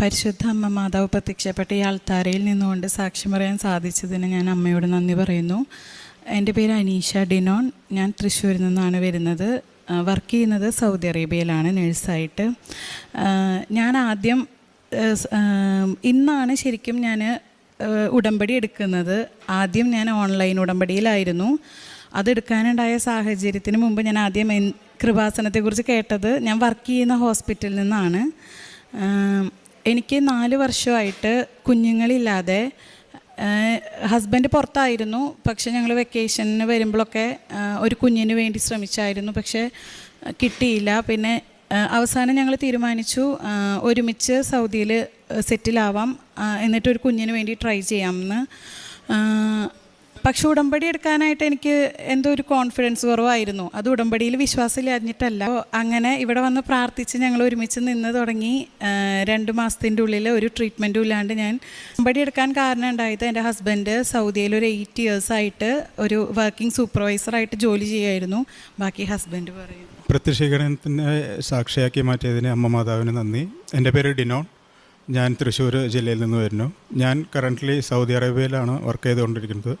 പരിശുദ്ധ അമ്മ മാതാവ് പ്രത്യക്ഷപ്പെട്ട ഈ അൾത്താരയിൽ നിന്നുകൊണ്ട് സാക്ഷ്യം പറയാൻ സാധിച്ചതിന് ഞാൻ അമ്മയോട് നന്ദി പറയുന്നു. എന്റെ പേര് അനീഷ ഡിനോൺ. ഞാൻ തൃശ്ശൂരിൽ നിന്നാണ് വരുന്നത്. വർക്ക് ചെയ്യുന്നത് സൗദി അറേബ്യയിലാണ് നഴ്സായിട്ട്. ഞാൻ ആദ്യം ഇന്നാണ് ശരിക്കും ഞാൻ ഉടമ്പടി എടുക്കുന്നത്. ആദ്യം ഞാൻ ഓൺലൈൻ ഉടമ്പടിയിലായിരുന്നു. അതെടുക്കാനുണ്ടായ സാഹചര്യത്തിന് മുമ്പ് ഞാൻ ആദ്യം കൃപാസനത്തെക്കുറിച്ച് കേട്ടത് ഞാൻ വർക്ക് ചെയ്യുന്ന ഹോസ്പിറ്റലിൽ നിന്നാണ്. എനിക്ക് നാല് വർഷമായിട്ട് കുഞ്ഞുങ്ങളില്ലാതെ ഹസ്ബൻഡ് പുറത്തായിരുന്നു. പക്ഷെ ഞങ്ങൾ വെക്കേഷനിന് വരുമ്പോഴൊക്കെ ഒരു കുഞ്ഞിന് വേണ്ടി ശ്രമിച്ചായിരുന്നു. പക്ഷേ കിട്ടിയില്ല. പിന്നെ അവസാനം ഞങ്ങൾ തീരുമാനിച്ചു ഒരുമിച്ച് സൗദിയിൽ സെറ്റിലാവാം എന്നിട്ട് ഒരു കുഞ്ഞിന് വേണ്ടി ട്രൈ ചെയ്യാമെന്ന്. പക്ഷെ ഉടമ്പടി എടുക്കാനായിട്ട് എനിക്ക് എന്തോ ഒരു കോൺഫിഡൻസ് കുറവായിരുന്നു. അത് ഉടമ്പടിയിൽ വിശ്വാസമില്ലാഞ്ഞിട്ടല്ല. അങ്ങനെ ഇവിടെ വന്ന് പ്രാർത്ഥിച്ച് ഞങ്ങൾ ഒരുമിച്ച് നിന്ന് തുടങ്ങി രണ്ട് മാസത്തിന്റെ ഉള്ളിൽ ഒരു ട്രീറ്റ്മെന്റും ഇല്ലാണ്ട് ഞാൻ ഉടമ്പടി എടുക്കാൻ കാരണം ഉണ്ടായത് എന്റെ ഹസ്ബൻഡ് സൗദിയിൽ ഒരു എയ്റ്റ് ഇയേഴ്സ് ആയിട്ട് ഒരു വർക്കിംഗ് സൂപ്പർവൈസറായിട്ട് ജോലി ചെയ്യുമായിരുന്നു ബാക്കി ഹസ്ബൻഡ് പറയും പ്രത്യക്ഷീകരണത്തിനെ സാക്ഷിയാക്കി മാറ്റിയതിന് അമ്മ മാതാവിന് നന്ദി. എന്റെ പേര് ഡിനോൺ. ഞാൻ തൃശ്ശൂർ ജില്ലയിൽ നിന്ന് വരുന്നു. ഞാൻ കറന്റ്ലി സൗദി അറേബ്യയിലാണ് വർക്ക് ചെയ്തുകൊണ്ടിരിക്കുന്നത്.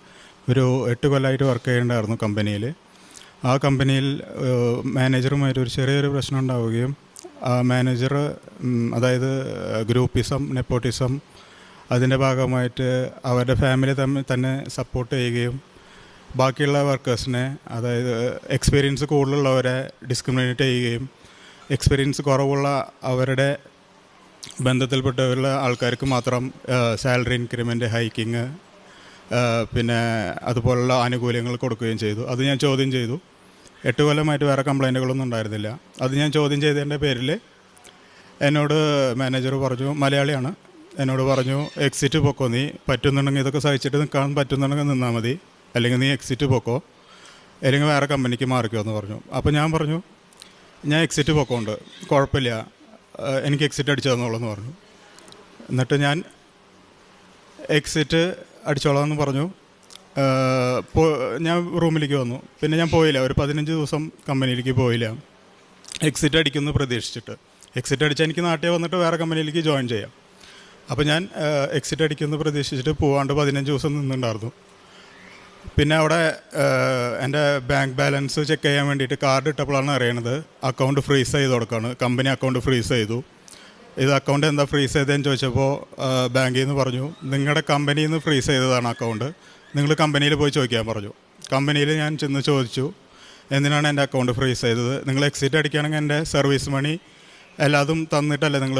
ഒരു എട്ട് കൊല്ലമായിട്ട് വർക്ക് ചെയ്യേണ്ടായിരുന്നു കമ്പനിയിൽ ആ കമ്പനിയിൽ മാനേജറുമായിട്ട് ഒരു ചെറിയൊരു പ്രശ്നം ഉണ്ടാവുകയും ആ മാനേജർ അതായത് ഗ്രൂപ്പിസം നെപ്പോട്ടിസം അതിന്റെ ഭാഗമായിട്ട് അവരുടെ ഫാമിലി തമ്മിൽ തന്നെ സപ്പോർട്ട് ചെയ്യുകയും ബാക്കിയുള്ള വർക്കേഴ്സിനെ അതായത് എക്സ്പീരിയൻസ് കൂടുതലുള്ളവരെ ഡിസ്ക്രിമിനേറ്റ് ചെയ്യുകയും എക്സ്പീരിയൻസ് കുറവുള്ള അവരുടെ ബന്ധത്തിൽപ്പെട്ടവരുള്ള ആൾക്കാർക്ക് മാത്രം സാലറി ഇൻക്രിമെന്റ് ഹൈക്കിങ് പിന്നെ അതുപോലുള്ള ആനുകൂല്യങ്ങൾ കൊടുക്കുകയും ചെയ്തു. അത് ഞാൻ ചോദ്യം ചെയ്തു. എട്ട് കൊല്ലമായിട്ട് വേറെ കംപ്ലൈന്റുകളൊന്നും ഉണ്ടായിരുന്നില്ല. അത് ഞാൻ ചോദ്യം ചെയ്തതിന്റെ പേരിൽ എന്നോട് മാനേജർ പറഞ്ഞു മലയാളിയാണ്. എന്നോട് പറഞ്ഞു എക്സിറ്റ് പൊക്കോ നീ? പറ്റുന്നുണ്ടെങ്കിൽ ഇതൊക്കെ സഹിച്ചിട്ട് നിൽക്കാൻ പറ്റുന്നുണ്ടെങ്കിൽ നിന്നാൽ മതി. അല്ലെങ്കിൽ നീ എക്സിറ്റ് പൊക്കോ? അല്ലെങ്കിൽ വേറെ കമ്പനിക്ക് മാറിക്കോ? എന്ന് പറഞ്ഞു. അപ്പോൾ ഞാൻ പറഞ്ഞു ഞാൻ എക്സിറ്റ് പൊക്കോണ്ട്. കുഴപ്പമില്ല. എനിക്ക് എക്സിറ്റ് അടിച്ചു തന്നോളൂ എന്ന് പറഞ്ഞു. എന്നിട്ട് ഞാൻ എക്സിറ്റ് അടിച്ചോളാം എന്ന് പറഞ്ഞു ഞാൻ റൂമിലേക്ക് വന്നു. പിന്നെ ഞാൻ പോയില്ല. ഒരു പതിനഞ്ച് ദിവസം കമ്പനിയിലേക്ക് പോയില്ല. എക്സിറ്റ് അടിക്കുന്നു പ്രതീക്ഷിച്ചിട്ട്. എക്സിറ്റ് അടിച്ചാൽ എനിക്ക് നാട്ടിൽ വന്നിട്ട് വേറെ കമ്പനിയിലേക്ക് ജോയിൻ ചെയ്യാം. അപ്പോൾ ഞാൻ എക്സിറ്റ് അടിക്കുന്നു പ്രതീക്ഷിച്ചിട്ട് പോവാണ്ട് പതിനഞ്ച് ദിവസം നിന്നുണ്ടായിരുന്നു പിന്നെ അവിടെ എന്റെ ബാങ്ക് ബാലൻസ് ചെക്ക് ചെയ്യാൻ വേണ്ടിയിട്ട് കാർഡ് ഇട്ടപ്പോഴാണ് അറിയണത്. അക്കൗണ്ട് ഫ്രീസ് ചെയ്ത് കൊടുക്കുകയാണ് കമ്പനി അക്കൗണ്ട് ഫ്രീസ് ചെയ്തു. ഇത് അക്കൗണ്ട് എന്താ ഫ്രീസ് ചെയ്തതെന്ന് ചോദിച്ചപ്പോൾ ബാങ്കിൽ നിന്ന് പറഞ്ഞു നിങ്ങളുടെ കമ്പനിയിൽ നിന്ന് ഫ്രീസ് ചെയ്തതാണ് അക്കൗണ്ട് നിങ്ങൾ കമ്പനിയിൽ പോയി ചോദിക്കാൻ പറഞ്ഞു. കമ്പനിയിൽ ഞാൻ ചെന്ന് ചോദിച്ചു എന്തിനാണ് എന്റെ അക്കൗണ്ട് ഫ്രീസ് ചെയ്തത്? നിങ്ങൾ എക്സിറ്റ് അടിക്കുകയാണെങ്കിൽ എന്റെ സർവീസ് മണി എല്ലാതും തന്നിട്ടല്ലേ നിങ്ങൾ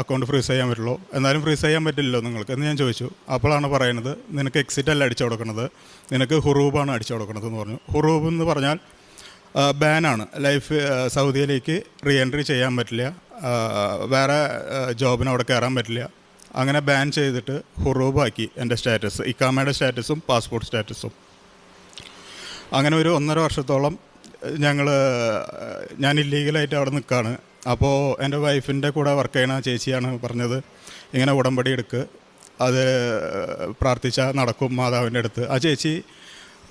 അക്കൗണ്ട് ഫ്രീസ് ചെയ്യാൻ പറ്റുള്ളൂ? എന്നാലും ഫ്രീസ് ചെയ്യാൻ പറ്റില്ലല്ലോ നിങ്ങൾക്ക്. എന്ന് ഞാൻ ചോദിച്ചു. അപ്പോഴാണ് പറയുന്നത് നിനക്ക് എക്സിറ്റ് അല്ല അടിച്ചു കൊടുക്കുന്നത് നിനക്ക് ഹുറൂബാണ് അടിച്ചു കൊടുക്കുന്നത് എന്ന് പറഞ്ഞു. ഹുറൂബ് എന്ന് പറഞ്ഞാൽ ബാനാണ് ലൈഫ് സൗദിയിലേക്ക് റീ എൻട്രി ചെയ്യാൻ പറ്റില്ല. വേറെ ജോബിന് അവിടെ കയറാൻ പറ്റില്ല. അങ്ങനെ ബാൻ ചെയ്തിട്ട് ഹുറൂബാക്കി എന്റെ സ്റ്റാറ്റസ് ഇക്കാമയുടെ സ്റ്റാറ്റസും പാസ്പോർട്ട് സ്റ്റാറ്റസും അങ്ങനെ ഒരു ഒന്നര വർഷത്തോളം ഞങ്ങൾ ഞാൻ ഇല്ലീഗലായിട്ട് അവിടെ നിൽക്കുകയാണ് അപ്പോൾ എന്റെ വൈഫിന്റെ കൂടെ വർക്ക് ചെയ്യണ ചേച്ചിയാണ് പറഞ്ഞത് ഇങ്ങനെ ഉടമ്പടി എടുക്ക്. അത് പ്രാർത്ഥിച്ചാൽ നടക്കും മാതാവിന്റെ അടുത്ത്. ആ ചേച്ചി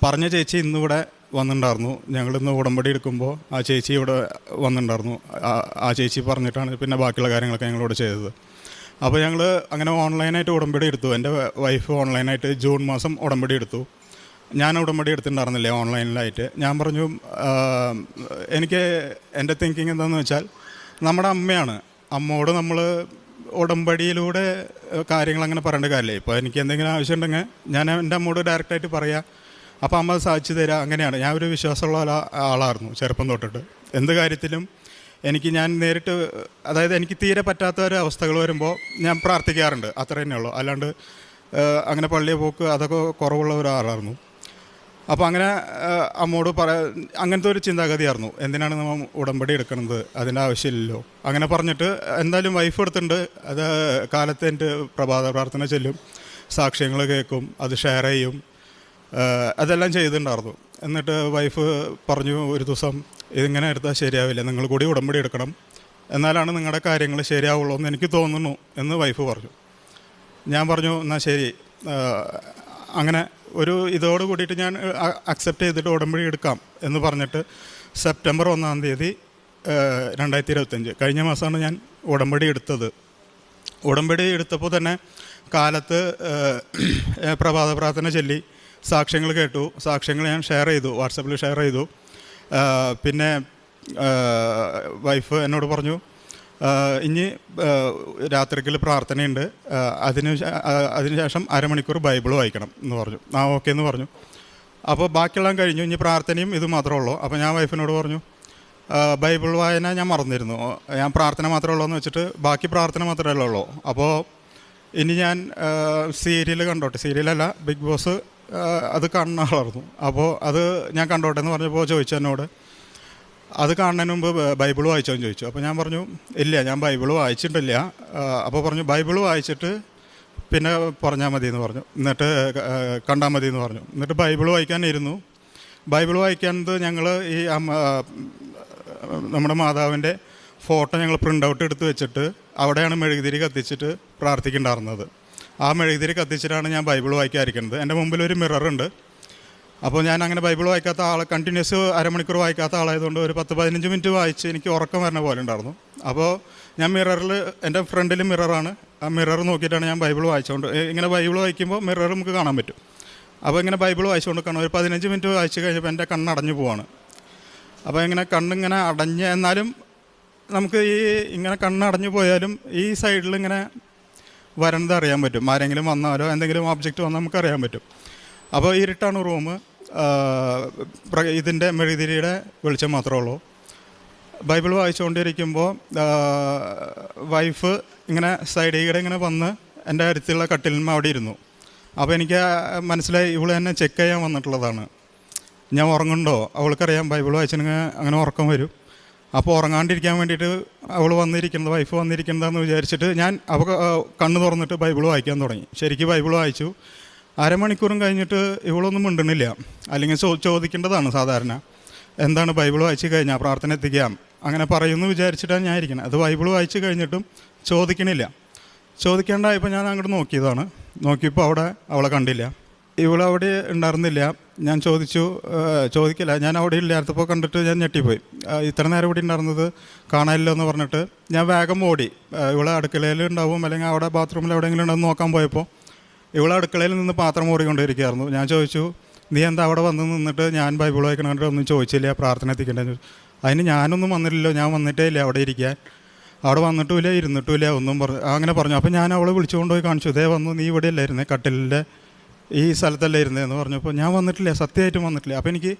പറഞ്ഞ ചേച്ചി ഇന്നിവിടെ വന്നിട്ടുണ്ടായിരുന്നു. ഞങ്ങളിന്ന് ഉടമ്പടി എടുക്കുമ്പോൾ ആ ചേച്ചി ഇവിടെ വന്നിട്ടുണ്ടായിരുന്നു. ആ- ചേച്ചി പറഞ്ഞിട്ടാണ് പിന്നെ ബാക്കിയുള്ള കാര്യങ്ങളൊക്കെ ഞങ്ങളോട് ചെയ്തത്. അപ്പോൾ ഞങ്ങൾ അങ്ങനെ ഓൺലൈനായിട്ട് ഉടമ്പടി എടുത്തു. എന്റെ വൈഫ് ഓൺലൈനായിട്ട് ജൂൺ മാസം ഉടമ്പടി എടുത്തു. ഞാൻ ഉടമ്പടി എടുത്തിട്ടുണ്ടായിരുന്നില്ലേ ഓൺലൈനിലായിട്ട്? ഞാൻ പറഞ്ഞു എനിക്ക് എന്റെ തിങ്കിങ് എന്താണെന്ന് വെച്ചാൽ നമ്മുടെ അമ്മയാണ്. അമ്മയോട് നമ്മൾ ഉടമ്പടിയിലൂടെ കാര്യങ്ങൾ അങ്ങനെ പറയേണ്ട കാര്യമില്ല. ഇപ്പോൾ എനിക്ക് എന്തെങ്കിലും ആവശ്യമുണ്ടെങ്കിൽ ഞാൻ എന്റെ അമ്മയോട് ഡയറക്റ്റായിട്ട് പറയാം. അപ്പോൾ അമ്മ സാധിച്ചു തരാം അങ്ങനെയാണ്. ഞാൻ ഒരു വിശ്വാസമുള്ള ആളായിരുന്നു ചെറുപ്പം തൊട്ടിട്ട്. എന്ത് കാര്യത്തിലും എനിക്ക് ഞാൻ നേരിട്ട് അതായത് എനിക്ക് തീരെ പറ്റാത്ത ഒരു അവസ്ഥകൾ വരുമ്പോൾ ഞാൻ പ്രാർത്ഥിക്കാറുണ്ട്. അത്ര തന്നെയുള്ളൂ അല്ലാണ്ട് അങ്ങനെ പള്ളിയെ പോക്ക് അതൊക്കെ കുറവുള്ള ഒരാളായിരുന്നു അപ്പോൾ അങ്ങനെ അമ്മോട് പറ അങ്ങനത്തെ ഒരു ചിന്താഗതിയായിരുന്നു. എന്തിനാണ് നമ്മൾ ഉടമ്പടി എടുക്കുന്നത് അതിന്റെ ആവശ്യമില്ലല്ലോ. അങ്ങനെ പറഞ്ഞിട്ട് എന്തായാലും വൈഫ് എടുത്തിട്ടുണ്ട്. അത് കാലത്ത് എന്റെ പ്രഭാത പ്രാർത്ഥന ചെല്ലും. സാക്ഷ്യങ്ങൾ കേൾക്കും. അത് ഷെയർ ചെയ്യും. അതെല്ലാം ചെയ്തിട്ടുണ്ടായിരുന്നു. എന്നിട്ട് വൈഫ് പറഞ്ഞു ഒരു ദിവസം ഇതിങ്ങനെ എടുത്താൽ ശരിയാവില്ല. നിങ്ങൾ കൂടി ഉടമ്പടി എടുക്കണം. എന്നാലാണ് നിങ്ങളുടെ കാര്യങ്ങൾ ശരിയാവുള്ളൂ എന്ന് എനിക്ക് തോന്നുന്നു എന്ന് വൈഫ് പറഞ്ഞു. ഞാൻ പറഞ്ഞു എന്നാൽ ശരി. അങ്ങനെ ഒരു ഇതോട് കൂടിയിട്ട് ഞാൻ അക്സെപ്റ്റ് ചെയ്തിട്ട് ഉടമ്പടി എടുക്കാം എന്ന് പറഞ്ഞിട്ട് സെപ്റ്റംബർ ഒന്നാം തീയതി രണ്ടായിരത്തി ഇരുപത്തഞ്ച് കഴിഞ്ഞ മാസമാണ് ഞാൻ ഉടമ്പടി എടുത്തത്. ഉടമ്പടി എടുത്തപ്പോൾ തന്നെ കാലത്ത് പ്രഭാത പ്രാർത്ഥന ചൊല്ലി. സാക്ഷ്യങ്ങൾ കേട്ടു. സാക്ഷ്യങ്ങൾ ഞാൻ ഷെയർ ചെയ്തു. വാട്സപ്പിൽ ഷെയർ ചെയ്തു. പിന്നെ വൈഫ് എന്നോട് പറഞ്ഞു ഇനി രാത്രിക്കൽ പ്രാർത്ഥനയുണ്ട്. അതിന് അതിനുശേഷം അരമണിക്കൂർ ബൈബിൾ വായിക്കണം എന്ന് പറഞ്ഞു. ആ ഓക്കെ എന്ന് പറഞ്ഞു. അപ്പോൾ ബാക്കിയെല്ലാം കഴിഞ്ഞു. ഇനി പ്രാർത്ഥനയും ഇത് മാത്രമേ ഉള്ളൂ. അപ്പോൾ ഞാൻ വൈഫിനോട് പറഞ്ഞു ബൈബിൾ വായന ഞാൻ മറന്നിരുന്നു. ഞാൻ പ്രാർത്ഥന മാത്രമേ ഉള്ളൂ എന്ന് വെച്ചിട്ട് ബാക്കി പ്രാർത്ഥന മാത്രമേ ഉള്ളൂ. അപ്പോൾ ഇനി ഞാൻ സീരിയൽ കണ്ടോട്ടെ. സീരിയലല്ല ബിഗ് ബോസ് അത് കാണുന്ന ആളായിരുന്നു. അപ്പോൾ അത് ഞാൻ കണ്ടോട്ടെ എന്ന് പറഞ്ഞപ്പോൾ ചോദിച്ചു എന്നോട്. അത് കാണുന്നതിന് മുമ്പ് ബൈബിൾ വായിച്ചോ എന്ന് ചോദിച്ചു. അപ്പോൾ ഞാൻ പറഞ്ഞു ഇല്ല ഞാൻ ബൈബിൾ വായിച്ചിട്ടില്ല. അപ്പോൾ പറഞ്ഞു ബൈബിൾ വായിച്ചിട്ട് പിന്നെ പറഞ്ഞാൽ മതി എന്ന് പറഞ്ഞു. എന്നിട്ട് കണ്ടാൽ മതി എന്ന് പറഞ്ഞു. എന്നിട്ട് ബൈബിൾ വായിക്കാനിരുന്നു ബൈബിൾ വായിക്കാനത് ഞങ്ങൾ ഈ നമ്മുടെ മാതാവിന്റെ ഫോട്ടോ ഞങ്ങൾ പ്രിന്റ് ഔട്ട് എടുത്ത് വെച്ചിട്ട് അവിടെയാണ് മെഴുകുതിരി കത്തിച്ചിട്ട് പ്രാർത്ഥിക്കുന്നുണ്ടായിരുന്നത്. ആ മെഴുകുതിരി കത്തിച്ചിട്ടാണ് ഞാൻ ബൈബിൾ വായിക്കാതിരിക്കുന്നത്. എന്റെ മുമ്പിൽ ഒരു മിററുണ്ട് അപ്പോൾ ഞാൻ അങ്ങനെ ബൈബിൾ വായിക്കാത്ത ആൾ കണ്ടിന്യൂസ് അരമണിക്കൂർ വായിക്കാത്ത ആളായതുകൊണ്ട് ഒരു പത്ത് പതിനഞ്ച് മിനിറ്റ് വായിച്ച് എനിക്ക് ഉറക്കം വരുന്ന പോലെ ഉണ്ടായിരുന്നു. അപ്പോൾ ഞാൻ മിററിൽ എന്റെ ഫ്രണ്ടിൽ മിററാണ് ആ മിറർ നോക്കിയിട്ടാണ് ഞാൻ ബൈബിൾ വായിച്ചുകൊണ്ട് ഇങ്ങനെ ബൈബിൾ വായിക്കുമ്പോൾ മിറർ നമുക്ക് കാണാൻ പറ്റും. അപ്പോൾ ഇങ്ങനെ ബൈബിൾ വായിച്ചുകൊണ്ട് കാണാം ഒരു പതിനഞ്ച് മിനിറ്റ് വായിച്ച് കഴിഞ്ഞപ്പോൾ എന്റെ കണ്ണടഞ്ഞു പോവാണ്. അപ്പോൾ ഇങ്ങനെ കണ്ണിങ്ങനെ അടഞ്ഞ് എന്നാലും നമുക്ക് ഈ ഇങ്ങനെ കണ്ണടഞ്ഞു പോയാലും ഈ സൈഡിൽ ഇങ്ങനെ വരണത് അറിയാൻ പറ്റും. ആരെങ്കിലും വന്നാലോ എന്തെങ്കിലും ഓബ്ജക്റ്റ് വന്നാൽ നമുക്ക് അറിയാൻ പറ്റും. അപ്പോൾ ഇരുട്ടാണ് റൂം ഇതിന്റെ മെഴുതിരിയുടെ വെളിച്ചം മാത്രമേ ഉള്ളൂ. ബൈബിൾ വായിച്ചുകൊണ്ടിരിക്കുമ്പോൾ വൈഫ് ഇങ്ങനെ സൈഡിൽ കൂടെ ഇങ്ങനെ വന്ന് എന്റെ അടുത്തുള്ള കട്ടിലിന്മ അവിടെ ഇരുന്നു. അപ്പോൾ എനിക്ക് മനസ്സിലായി ഇവൾ എന്നെ ചെക്ക് ചെയ്യാൻ വന്നിട്ടുള്ളതാണ്. ഞാൻ ഉറങ്ങുന്നുണ്ടോ? അവൾക്കറിയാം ബൈബിൾ വായിച്ചിട്ടുണ്ടെങ്കിൽ അങ്ങനെ ഉറക്കം വരും. അപ്പോൾ ഉറങ്ങാണ്ടിരിക്കാൻ വേണ്ടിയിട്ട് അവൾ വന്നിരിക്കുന്നത് വൈഫ് വന്നിരിക്കുന്നതെന്ന് വിചാരിച്ചിട്ട് ഞാൻ അവ കണ്ണ് തുറന്നിട്ട് ബൈബിൾ വായിക്കാൻ തുടങ്ങി. ശരിക്കും ബൈബിൾ വായിച്ചു. അരമണിക്കൂറും കഴിഞ്ഞിട്ട് ഇവളൊന്നും മിണ്ടണില്ല അല്ലെങ്കിൽ ചോ ചോദിക്കേണ്ടതാണ് സാധാരണ. എന്താണ് ബൈബിൾ വായിച്ച് കഴിഞ്ഞാൽ പ്രാർത്ഥന എത്തിക്കാം. അങ്ങനെ പറയുമെന്ന് വിചാരിച്ചിട്ടാണ് ഞാൻ ഇരിക്കുന്നത്. അത് ബൈബിൾ വായിച്ച് കഴിഞ്ഞിട്ടും ചോദിക്കണില്ല. ചോദിക്കേണ്ടായപ്പോൾ ഞാൻ അങ്ങോട്ട് നോക്കിയതാണ്. നോക്കിയപ്പോൾ അവിടെ അവളെ കണ്ടില്ല. ഇവളവിടെ ഉണ്ടായിരുന്നില്ല. ഞാൻ ചോദിച്ചു ചോദിക്കില്ല ഞാൻ അവിടെ ഇല്ലാത്തപ്പോൾ കണ്ടിട്ട് ഞാൻ ഞെട്ടിപ്പോയി. ഇത്ര നേരം ഇവിടെ ഉണ്ടായിരുന്നത് കാണാനില്ല എന്ന് പറഞ്ഞിട്ട് ഞാൻ വേഗം ഓടി. ഇവിടെ അടുക്കളയിൽ ഉണ്ടാവും അല്ലെങ്കിൽ അവിടെ ബാത്റൂമിൽ എവിടെയെങ്കിലും ഉണ്ടെന്ന് നോക്കാൻ പോയപ്പോൾ ഇവിടെ അടുക്കളയിൽ നിന്ന് പാത്രം ഓടിക്കൊണ്ടിരിക്കുകയായിരുന്നു ഞാൻ ചോദിച്ചു നീ എന്താ അവിടെ വന്ന് നിന്നിട്ട് ഞാൻ ബൈബിൾ വായിക്കണ ഒന്നും ചോദിച്ചില്ല പ്രാർത്ഥന എത്തിക്കേണ്ടത് അതിന് ഞാനൊന്നും വന്നില്ലല്ലോ ഞാൻ വന്നിട്ടേ ഇല്ല അവിടെ ഇരിക്കാൻ. അവിടെ വന്നിട്ടുമില്ല ഇരുന്നിട്ടുമില്ല ഒന്നും പറഞ്ഞു അങ്ങനെ പറഞ്ഞു. അപ്പോൾ ഞാൻ അവളെ വിളിച്ചുകൊണ്ടുപോയി കാണിച്ചു. ഇതേ വന്നു നീ ഇവിടെ അല്ലായിരുന്നേ കട്ടിലിന്റെ ഈ സ്ഥലത്തല്ലേ ഇരുന്നതെന്ന് പറഞ്ഞപ്പോൾ ഞാൻ വന്നിട്ടില്ല സത്യമായിട്ടും വന്നിട്ടില്ല. അപ്പോൾ എനിക്ക്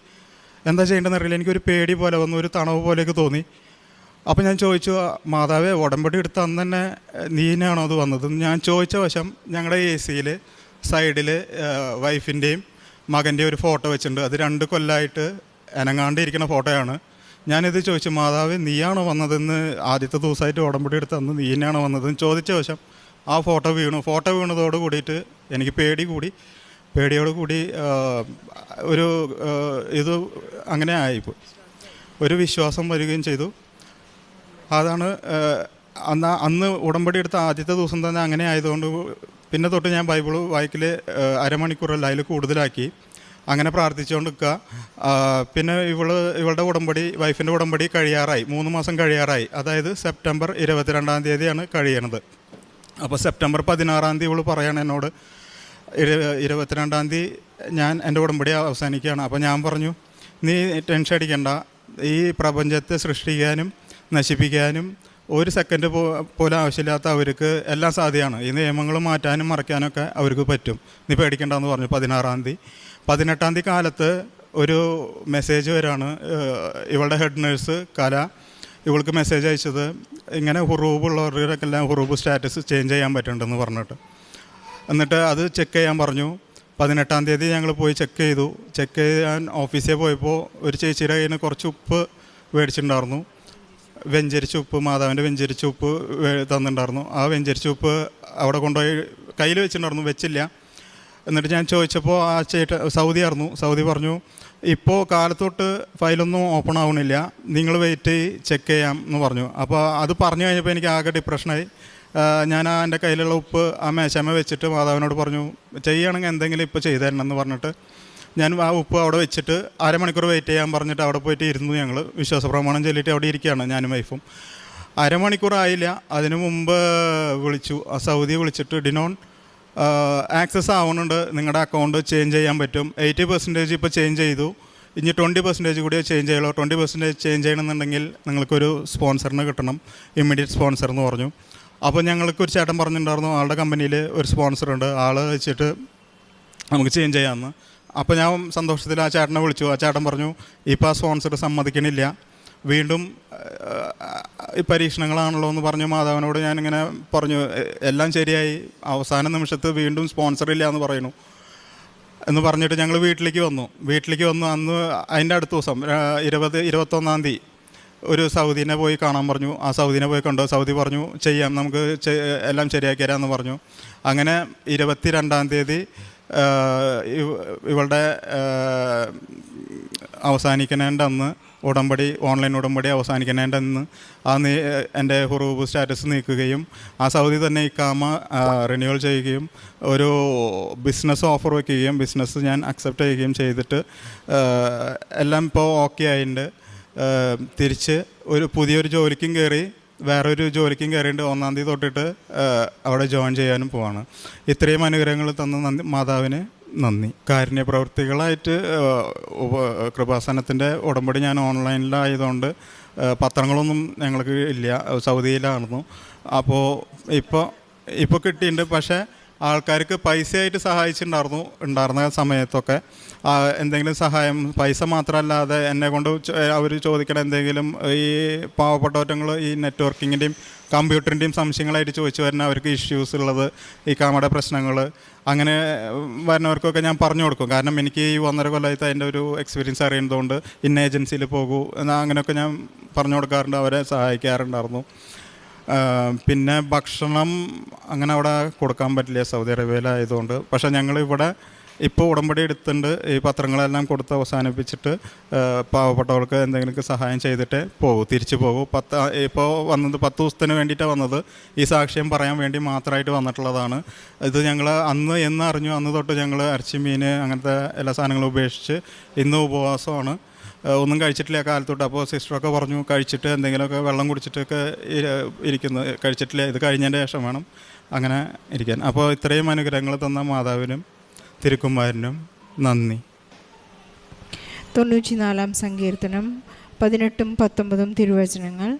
എന്താ ചെയ്യേണ്ടതെന്ന് അറിയില്ല. എനിക്കൊരു പേടി പോലെ വന്നു ഒരു തണവ് പോലെയൊക്കെ തോന്നി. അപ്പോൾ ഞാൻ ചോദിച്ചു മാതാവേ ഉടമ്പടി എടുത്ത് അന്ന് തന്നെ നീനാണോ അത് വന്നത്? ഞാൻ ചോദിച്ച വശം ഞങ്ങളുടെ എ സിയിൽ സൈഡിൽ വൈഫിന്റെയും മകന്റെയും ഒരു ഫോട്ടോ വെച്ചിട്ടുണ്ട്. അത് രണ്ട് കൊല്ലമായിട്ട് എനങ്ങാണ്ടിരിക്കുന്ന ഫോട്ടോയാണ്. ഞാനിത് ചോദിച്ചു മാതാവ് നീയാണോ വന്നതെന്ന്? ആദ്യത്തെ ദിവസമായിട്ട് ഉടമ്പടി എടുത്ത് അന്ന് നീ തന്നെയാണോ വന്നതെന്ന്? ചോദിച്ച വശം ആ ഫോട്ടോ വീണു. ഫോട്ടോ വീണതോട് കൂടിയിട്ട് എനിക്ക് പേടി കൂടി. പേടിയോട് കൂടി ഒരു ഇത് അങ്ങനെ ആയിപ്പോയി. ഒരു വിശ്വാസം വരികയും ചെയ്തു. അതാണ് അന്ന് അന്ന് ഉടമ്പടി എടുത്ത ആദ്യത്തെ ദിവസം തന്നെ അങ്ങനെ ആയതുകൊണ്ട് പിന്നെ തൊട്ട് ഞാൻ ബൈബിൾ വായിക്കൽ അരമണിക്കൂറല്ല അതിൽ കൂടുതലാക്കി. അങ്ങനെ പ്രാർത്ഥിച്ചുകൊണ്ട് നിൽക്കുക പിന്നെ ഇവൾ ഇവളുടെ ഉടമ്പടി വൈഫിന്റെ ഉടമ്പടി കഴിയാറായി. മൂന്ന് മാസം കഴിയാറായി. അതായത് സെപ്റ്റംബർ ഇരുപത്തിരണ്ടാം തീയതിയാണ് കഴിയണത്. അപ്പോൾ സെപ്റ്റംബർ പതിനാറാം തീയതി ഇവൾ പറയണം എന്നോട് ഇരു- ഇരുപത്തിരണ്ടാം തീയതി ഞാൻ എന്റെ ഉടമ്പടി അവസാനിക്കുകയാണ്. അപ്പോൾ ഞാൻ പറഞ്ഞു നീ ടെൻഷൻ അടിക്കണ്ട. ഈ പ്രപഞ്ചത്തെ സൃഷ്ടിക്കാനും നശിപ്പിക്കാനും ഒരു സെക്കൻഡ് പോലും ആവശ്യമില്ലാത്ത അവർക്ക് എല്ലാം സാധ്യമാണ്. ഈ നിയമങ്ങൾ മാറ്റാനും മറയ്ക്കാനൊക്കെ അവർക്ക് പറ്റും. നീ പേടിക്കണ്ടെന്ന് പറഞ്ഞു പതിനാറാം തീയതി. പതിനെട്ടാം തീയതി കാലത്ത് ഒരു മെസ്സേജ് വരാണ് ഇവളുടെ ഹെഡ് നേഴ്സ് കല. ഇവൾക്ക് മെസ്സേജ് അയച്ചത് ഇങ്ങനെ ഹുറൂബ് ഉള്ളവർക്കെല്ലാം ഹുറൂബ് സ്റ്റാറ്റസ് ചേഞ്ച് ചെയ്യാൻ പറ്റുന്നുണ്ടെന്ന് പറഞ്ഞിട്ട്. എന്നിട്ട് അത് ചെക്ക് ചെയ്യാൻ പറഞ്ഞു. പതിനെട്ടാം തീയതി ഞങ്ങൾ പോയി ചെക്ക് ചെയ്തു. ചെക്ക് ചെയ്യാൻ ഓഫീസിൽ പോയപ്പോൾ ഒരു ചേച്ചിയുടെ കയ്യിൽ നിന്ന് കുറച്ച് ഉപ്പ് മേടിച്ചിട്ടുണ്ടായിരുന്നു വെഞ്ചരിച്ച ഉപ്പ് മാതാവിന്റെ വെഞ്ചരിച്ച ഉപ്പ് തന്നിട്ടുണ്ടായിരുന്നു. ആ വെഞ്ചരിച്ച ഉപ്പ് അവിടെ കൊണ്ടുപോയി കയ്യിൽ വെച്ചിട്ടുണ്ടായിരുന്നു. വെച്ചില്ല. എന്നിട്ട് ഞാൻ ചോദിച്ചപ്പോൾ ആ ചേട്ട സൗദി ആയിരുന്നു. സൗദി പറഞ്ഞു ഇപ്പോൾ കാലത്തോട്ട് ഫയലൊന്നും ഓപ്പൺ ആവുന്നില്ല നിങ്ങൾ വെയിറ്റ് ചെക്ക് ചെയ്യാം എന്ന് പറഞ്ഞു. അപ്പോൾ അത് പറഞ്ഞു കഴിഞ്ഞപ്പോൾ എനിക്ക് ആകെ ഡിപ്രഷനായി ഞാൻ ആ എന്റെ കയ്യിലുള്ള ഉപ്പ് ആ മേശമ വെച്ചിട്ട് മാതാവിനോട് പറഞ്ഞു ചെയ്യുകയാണെങ്കിൽ എന്തെങ്കിലും ഇപ്പോൾ ചെയ്തു തരണം എന്ന് പറഞ്ഞിട്ട് ഞാൻ ആ ഉപ്പ് അവിടെ വെച്ചിട്ട് അരമണിക്കൂർ വെയിറ്റ് ചെയ്യാൻ പറഞ്ഞിട്ട് അവിടെ പോയിട്ട് ഇരുന്നു ഞങ്ങൾ വിശ്വാസപ്രമാണം ചൊല്ലിയിട്ട് അവിടെ ഇരിക്കുകയാണ് ഞാനും വൈഫും. അരമണിക്കൂറായില്ല. അതിനു മുമ്പ് വിളിച്ചു. ആ സൗദി വിളിച്ചിട്ട് ഡിനോൺ ആക്സസ് ആവുന്നുണ്ട്. നിങ്ങളുടെ അക്കൗണ്ട് ചേഞ്ച് ചെയ്യാൻ പറ്റും. എയ്റ്റി പെർസെന്റേജ് ഇപ്പോൾ ചേഞ്ച് ചെയ്തു. ഇനി ട്വന്റി പെർസെന്റേജ് കൂടി ചേഞ്ച് ചെയ്യുള്ളൂ. ട്വന്റി പെർസെന്റേജ് ചേഞ്ച് ചെയ്യണമെന്നുണ്ടെങ്കിൽ നിങ്ങൾക്കൊരു സ്പോൺസറിന് കിട്ടണം. ഇമ്മീഡിയറ്റ് സ്പോൺസർ എന്ന് പറഞ്ഞു. അപ്പോൾ ഞങ്ങൾക്ക് ഒരു ചേട്ടൻ പറഞ്ഞിട്ടുണ്ടായിരുന്നു. ആളുടെ കമ്പനിയിൽ ഒരു സ്പോൺസറുണ്ട് ആൾ വെച്ചിട്ട് നമുക്ക് ചേഞ്ച് ചെയ്യാമെന്ന് അപ്പോൾ ഞാൻ സന്തോഷത്തിൽ ആ ചേട്ടനെ വിളിച്ചു. ആ ചേട്ടൻ പറഞ്ഞു ഇപ്പോൾ ആ സ്പോൺസർ സമ്മതിക്കണില്ല. വീണ്ടും പരീക്ഷണങ്ങളാണല്ലോ എന്ന് പറഞ്ഞു മാധവനോട് ഞാനിങ്ങനെ പറഞ്ഞു എല്ലാം ശരിയായി. അവസാന നിമിഷത്ത് വീണ്ടും സ്പോൺസർ ഇല്ല എന്ന് പറയുന്നു. എന്ന് പറഞ്ഞിട്ട് ഞങ്ങൾ വീട്ടിലേക്ക് വന്നു. വീട്ടിലേക്ക് വന്നു. അന്ന് അതിന്റെ അടുത്ത ദിവസം ഇരുപത് ഇരുപത്തൊന്നാം തീയതി ഒരു സൗദിനെ പോയി കാണാൻ പറഞ്ഞു. ആ സൗദിനെ പോയി കണ്ടോ. സൗദി പറഞ്ഞു ചെയ്യാം നമുക്ക് എല്ലാം ശരിയാക്കി തരാമെന്ന് പറഞ്ഞു. അങ്ങനെ ഇരുപത്തി രണ്ടാം തീയതി ഇവളുടെ ആ, അവസാനിക്കുന്നതിന്റെ അന്ന് ഉടമ്പടി ഓൺലൈൻ ഉടമ്പടി അവസാനിക്കുന്നതിന്റെ അന്ന് ആ നീ എന്റെ ഹുറൂബ് സ്റ്റാറ്റസ് നീക്കുകയും ആ സൗദി തന്നെ ഇക്കാമ റിന്യൂവൽ ചെയ്യുകയും ഒരു ബിസിനസ് ഓഫർ വയ്ക്കുകയും ബിസിനസ് ഞാൻ അക്സെപ്റ്റ് ചെയ്യുകയും ചെയ്തിട്ട് എല്ലാം ഇപ്പോൾ ഓക്കെ ആയിട്ടുണ്ട്. ആ, തിരിച്ച് ഒരു പുതിയൊരു ജോലിക്കും കയറി വേറൊരു ജോലിക്കും കയറിയിട്ട് ഒന്നാം തീയതി തൊട്ടിട്ട് അവിടെ ജോയിൻ ചെയ്യാനും പോവാണ്. ഇത്രയും അനുഗ്രഹങ്ങൾ തന്ന നന്ദി മാതാവിന് നന്ദി. കാരുണ്യ പ്രവൃത്തികളായിട്ട് കൃപാസനത്തിന്റെ ഉടമ്പടി ഞാൻ ഓൺലൈനിലായതുകൊണ്ട് പത്രങ്ങളൊന്നും ഞങ്ങൾക്ക് ഇല്ല. സൗദിയിലായിരുന്നു. അപ്പോൾ ഇപ്പോൾ ഇപ്പോൾ കിട്ടിയിട്ടുണ്ട്. പക്ഷേ ആൾക്കാർക്ക് പൈസയായിട്ട് സഹായിച്ചിട്ടുണ്ടായിരുന്നു ഉണ്ടായിരുന്ന സമയത്തൊക്കെ. എന്തെങ്കിലും സഹായം പൈസ മാത്രമല്ലാതെ എന്നെ കൊണ്ട് അവർ ചോദിക്കണ എന്തെങ്കിലും ഈ പാവപ്പെട്ടവറ്റങ്ങൾ ഈ നെറ്റ്വർക്കിങ്ങിന്റെയും കമ്പ്യൂട്ടറിന്റെയും സംശയങ്ങളായിട്ട് ചോദിച്ചു വരുന്ന അവർക്ക് ഇഷ്യൂസ് ഉള്ളത് ഈ കാമയുടെ പ്രശ്നങ്ങൾ അങ്ങനെ വരുന്നവർക്കൊക്കെ ഞാൻ പറഞ്ഞു കൊടുക്കും. കാരണം എനിക്ക് ഈ ഒന്നര കൊല്ലമായിട്ട് അതിന്റെ ഒരു എക്സ്പീരിയൻസ് അറിയുന്നതുകൊണ്ട് ഇന്ന ഏജൻസിയിൽ പോകൂ എന്നാൽ അങ്ങനെയൊക്കെ ഞാൻ പറഞ്ഞു കൊടുക്കാറുണ്ട് അവരെ സഹായിക്കാറുണ്ടായിരുന്നു. പിന്നെ ഭക്ഷണം അങ്ങനെ അവിടെ കൊടുക്കാൻ പറ്റില്ല. സൗദി അറേബ്യയിലായതുകൊണ്ട്. പക്ഷേ ഞങ്ങളിവിടെ ഇപ്പോൾ ഉടമ്പടി എടുത്തിട്ടുണ്ട്. ഈ പത്രങ്ങളെല്ലാം കൊടുത്ത് അവസാനിപ്പിച്ചിട്ട് പാവപ്പെട്ടവർക്ക് എന്തെങ്കിലുമൊക്കെ സഹായം ചെയ്തിട്ട് പോകും തിരിച്ചു പോകും. പത്ത് ഇപ്പോൾ വന്നത് പത്ത് ദിവസത്തിന് വേണ്ടിയിട്ടാണ് വന്നത്. ഈ സാക്ഷ്യം പറയാൻ വേണ്ടി മാത്രമായിട്ട് വന്നിട്ടുള്ളതാണ്. ഇത് ഞങ്ങൾ അന്ന് എന്ന് അറിഞ്ഞു. അന്ന് തൊട്ട് ഞങ്ങൾ ഇറച്ചി മീൻ അങ്ങനത്തെ എല്ലാ സാധനങ്ങളും ഉപേക്ഷിച്ച് ഇന്ന് ഉപവാസമാണ്. ഒന്നും കഴിച്ചിട്ടില്ല. കാലത്തോട്ട് അപ്പോൾ സിസ്റ്ററൊക്കെ പറഞ്ഞു കഴിച്ചിട്ട് എന്തെങ്കിലുമൊക്കെ വെള്ളം കുടിച്ചിട്ടൊക്കെ ഇരിക്കുന്നത് ഇരിക്കുന്നു. കഴിച്ചിട്ടില്ല. ഇത് കഴിഞ്ഞതിന്റെ ശേഷം വേണം അങ്ങനെ ഇരിക്കാൻ. അപ്പോൾ ഇത്രയും അനുഗ്രഹങ്ങൾ തന്ന മാതാവിനും തിരുക്കുമാരനും നന്ദി. തൊണ്ണൂറ്റിനാലാം സങ്കീർത്തനം പതിനെട്ടും പത്തൊമ്പതും തിരുവചനങ്ങൾ.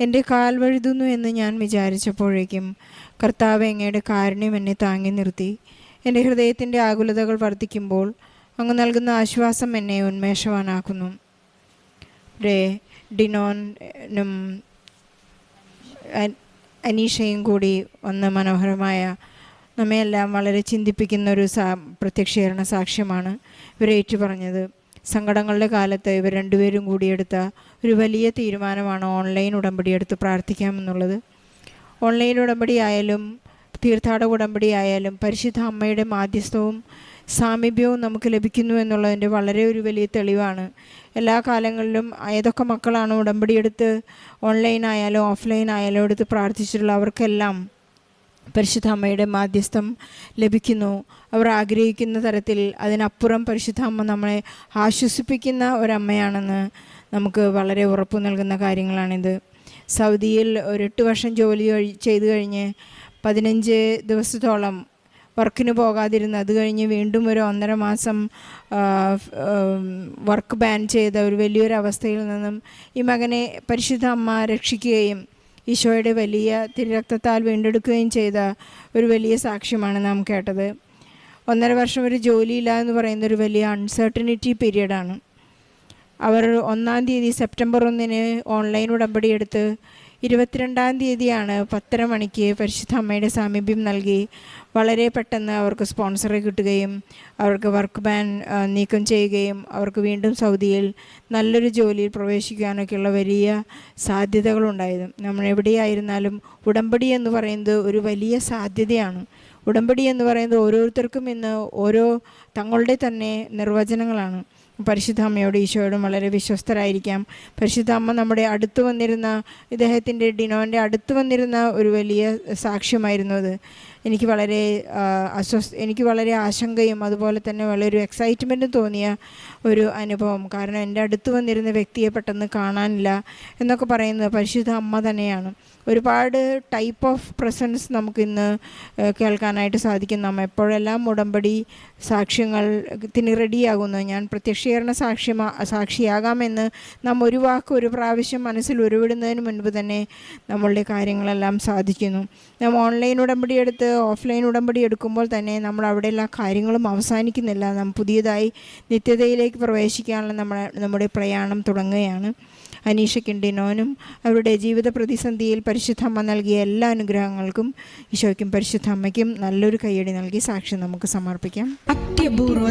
എന്റെ കാൽ വഴുതുന്നു എന്ന് ഞാൻ വിചാരിച്ചപ്പോഴേക്കും കർത്താവ് എങ്ങയുടെ കാരുണ്യം എന്നെ താങ്ങി നിർത്തി. എന്റെ ഹൃദയത്തിന്റെ ആകുലതകൾ വർദ്ധിക്കുമ്പോൾ അങ്ങ് നൽകുന്ന ആശ്വാസം എന്നെ ഉന്മേഷവാനാക്കുന്നു. ഡേ ഡിനോനും അനീഷയും കൂടി വന്ന മനോഹരമായ നമ്മയെല്ലാം വളരെ ചിന്തിപ്പിക്കുന്ന ഒരു സാ പ്രത്യക്ഷീകരണ സാക്ഷ്യമാണ് ഇവർ ഏറ്റുപറഞ്ഞത്. സങ്കടങ്ങളുടെ കാലത്ത് ഇവർ രണ്ടുപേരും കൂടിയെടുത്ത ഒരു വലിയ തീരുമാനമാണ് ഓൺലൈൻ ഉടമ്പടി എടുത്ത് പ്രാർത്ഥിക്കാമെന്നുള്ളത്. ഓൺലൈൻ ഉടമ്പടി ആയാലും തീർത്ഥാടക ഉടമ്പടി ആയാലും പരിശുദ്ധ അമ്മയുടെ മാധ്യസ്ഥവും സാമീപ്യവും നമുക്ക് ലഭിക്കുന്നു എന്നുള്ളതിന്റെ വളരെ ഒരു വലിയ തെളിവാണ്. എല്ലാ കാലങ്ങളിലും ഏതൊക്കെ മക്കളാണ് ഉടമ്പടി എടുത്ത് ഓൺലൈൻ ആയാലും ഓഫ്ലൈൻ ആയാലും എടുത്ത് പ്രാർത്ഥിച്ചിട്ടുള്ള അവർക്കെല്ലാം പരിശുദ്ധ അമ്മയുടെ മാധ്യസ്ഥം ലഭിക്കുന്നു. അവർ ആഗ്രഹിക്കുന്ന തരത്തിൽ അതിനപ്പുറം പരിശുദ്ധ അമ്മ നമ്മളെ ആശ്വസിപ്പിക്കുന്ന ഒരമ്മയാണെന്ന് നമുക്ക് വളരെ ഉറപ്പ് നൽകുന്ന കാര്യങ്ങളാണിത്. സൗദിയിൽ ഒരു എട്ട് വർഷം ജോലി ചെയ്തു കഴിഞ്ഞ് പതിനഞ്ച് ദിവസത്തോളം വർക്കിന് പോകാതിരുന്ന് അത് കഴിഞ്ഞ് വീണ്ടും ഒരു ഒന്നര മാസം വർക്ക് ബാൻ ചെയ്ത ഒരു വലിയൊരു അവസ്ഥയിൽ നിന്നും ഈ മകനെ പരിശുദ്ധ അമ്മ രക്ഷിക്കുകയും ഈശോയുടെ വലിയ തിരുരക്തത്താൽ വീണ്ടെടുക്കുകയും ചെയ്ത ഒരു വലിയ സാക്ഷ്യമാണ് നാം കേട്ടത്. ഒന്നര വർഷം ഒരു ജോലിയില്ല എന്ന് പറയുന്ന ഒരു വലിയ അൺസർട്ടനിറ്റി പീരീഡാണ് അവർ ഒന്നാം തീയതി സെപ്റ്റംബർ ഒന്നിന് ഓൺലൈൻ ഉടമ്പടി എടുത്ത് ഇരുപത്തിരണ്ടാം തീയതിയാണ് പത്തര മണിക്ക് പരിശുദ്ധ അമ്മയുടെ സാമീപ്യം നൽകി. വളരെ പെട്ടെന്ന് അവർക്ക് സ്പോൺസറെ കിട്ടുകയും അവർക്ക് വർക്ക് ബാൻ നീക്കം ചെയ്യുകയും അവർക്ക് വീണ്ടും സൗദിയിൽ നല്ലൊരു ജോലിയിൽ പ്രവേശിക്കാനൊക്കെയുള്ള വലിയ സാധ്യതകളുണ്ടായത്. നമ്മൾ എവിടെയായിരുന്നാലും ഉടമ്പടി എന്ന് പറയുന്നത് ഒരു വലിയ സാധ്യതയാണ്. ഉടമ്പടി എന്ന് പറയുന്നത് ഓരോരുത്തർക്കും ഇന്ന് ഓരോ തങ്ങളുടെ തന്നെ നിർവചനങ്ങളാണ്. പരിശുദ്ധ അമ്മയോട് ഈശോയോടും വളരെ വിശ്വസ്തരായിരിക്കാം. പരിശുദ്ധ അമ്മ നമ്മുടെ അടുത്ത് വന്നിരുന്ന ഇദ്ദേഹത്തിന്റെ ഡിനോന്റെ അടുത്ത് വന്നിരുന്ന ഒരു വലിയ സാക്ഷ്യമായിരുന്നു അത്. എനിക്ക് വളരെ അസ്വസ് എനിക്ക് വളരെ ആശങ്കയും അതുപോലെ തന്നെ വളരെ എക്സൈറ്റ്മെന്റും തോന്നിയ ഒരു അനുഭവം. കാരണം എന്റെ അടുത്ത് വന്നിരുന്ന വ്യക്തിയെ പെട്ടെന്ന് കാണാനില്ല എന്നൊക്കെ പറയുന്നത് പരിശുദ്ധ അമ്മ തന്നെയാണ്. ഒരുപാട് ടൈപ്പ് ഓഫ് പ്രസൻസ് നമുക്കിന്ന് കേൾക്കാനായിട്ട് സാധിക്കും നാം എപ്പോഴെല്ലാം ഉടമ്പടി സാക്ഷ്യങ്ങൾക്ക് റെഡിയാകുന്നു ഞാൻ പ്രത്യക്ഷീകരണ സാക്ഷ്യമാ സാക്ഷിയാകാമെന്ന് നാം ഒരു വാക്ക് ഒരു പ്രാവശ്യം മനസ്സിൽ ഉരുവിടുന്നതിന് മുൻപ് തന്നെ നമ്മളുടെ കാര്യങ്ങളെല്ലാം സാധിക്കുന്നു. നാം ഓൺലൈൻ ഉടമ്പടി എടുത്ത് ഓഫ്ലൈൻ ഉടമ്പടി എടുക്കുമ്പോൾ തന്നെ നമ്മൾ അവിടെ എല്ലാ കാര്യങ്ങളും അവസാനിക്കുന്നില്ല. നാം പുതിയതായി നിത്യതയിലേക്ക് പ്രവേശിക്കാനുള്ള നമ്മുടെ നമ്മുടെ പ്രയാണം തുടങ്ങുകയാണ്. അനീഷയ്ക്കും ഡിനോനും അവരുടെ ജീവിത പ്രതിസന്ധിയിൽ പരിശുദ്ധ അമ്മ നൽകിയ എല്ലാ അനുഗ്രഹങ്ങൾക്കും ഈശോയ്ക്കും പരിശുദ്ധ അമ്മയ്ക്കും നല്ലൊരു കൈയടി നൽകി സാക്ഷി നമുക്ക് സമർപ്പിക്കാം. അത്യപൂർവ